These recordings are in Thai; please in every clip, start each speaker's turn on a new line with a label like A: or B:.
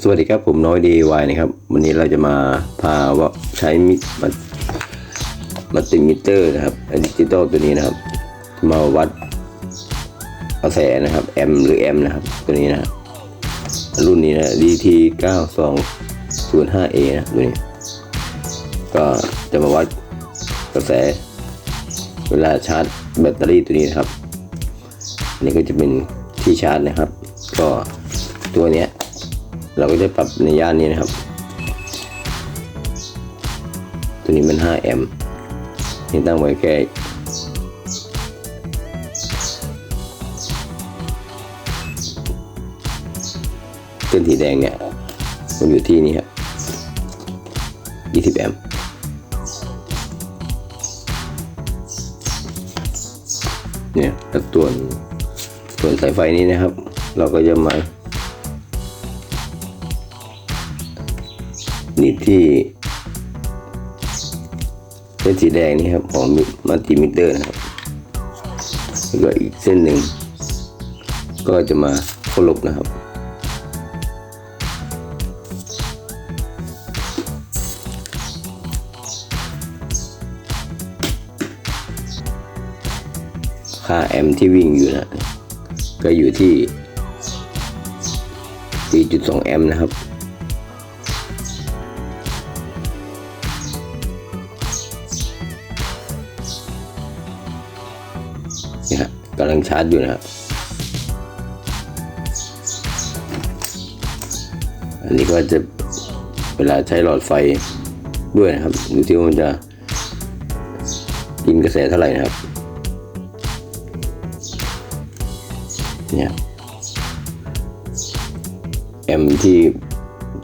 A: สวัสดีครับผมน้อยดีวายนะครับ วันนี้เราจะมาพาว่าใช้มิมัมัลติมิเตอร์นะครับดิจิตอลตัวนี้นะครับ มาวัดกระแสนะครับแอมหรือแอมนะครับ ตัวนี้นะรุ่นนี้นะ DT 9205A นะตัวนี้ ก็จะมาวัดกระแส เวลาชาร์จแบตเตอรี่ตัวนี้นะครับนนี้ก็จะเป็นที่ชาร์จนะครับ ก็ตัวเนี้ย เราก็จะปรับในย่านนี้นะครับ ตัวนี้มัน 5 แอมป์นี่ตั้งไว้แค่เส้นสีแดงเนี่ยมันอยู่ที่นี่ครับ20 แอมป์เนี่ยแล้วส่วส่วนสายไฟนี้นะครับ เราก็จะมา นีบที่เส้นสีแดงนี่ครับของมัลติมิเตอร์นะครับแล้วก็อีกเส้นหนึ่ง ก็จะมาเคารพนะครับ ค่าแอมป์ที่วิ่งอยู่นะ ก็อยู่ที่ 4.2 แอมป์นะครับำลังชาร์จอยู่นะครับอันนี้ก็จะเวลาใช้หลอดไฟด้วยนะครับดูที่ว่ามันจะกินกระแสเท่าไหร่นะครับเนี่ยแอมป์ที่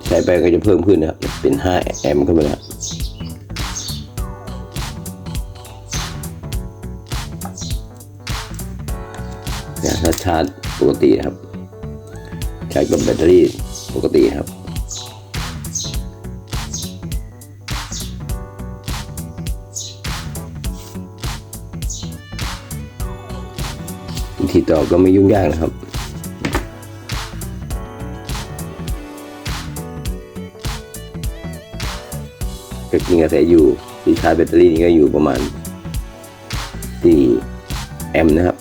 A: ใช้ไปก็จะเพิ่มขึ้นนะครับ เป็น 5 แอมป์ขึ้นไปแล้ว นี่ยถ้าชาร์จปกติครับชาร์จกับแบตเตอรี่ปกติครับวิธีต่อก็ไม่ยุ่งยากนะครับก็กินกระแสอยู่ที่ชาร์จแบตเตอรี่นี่ก็อยู่ประมาณ4แอมป์นะครับ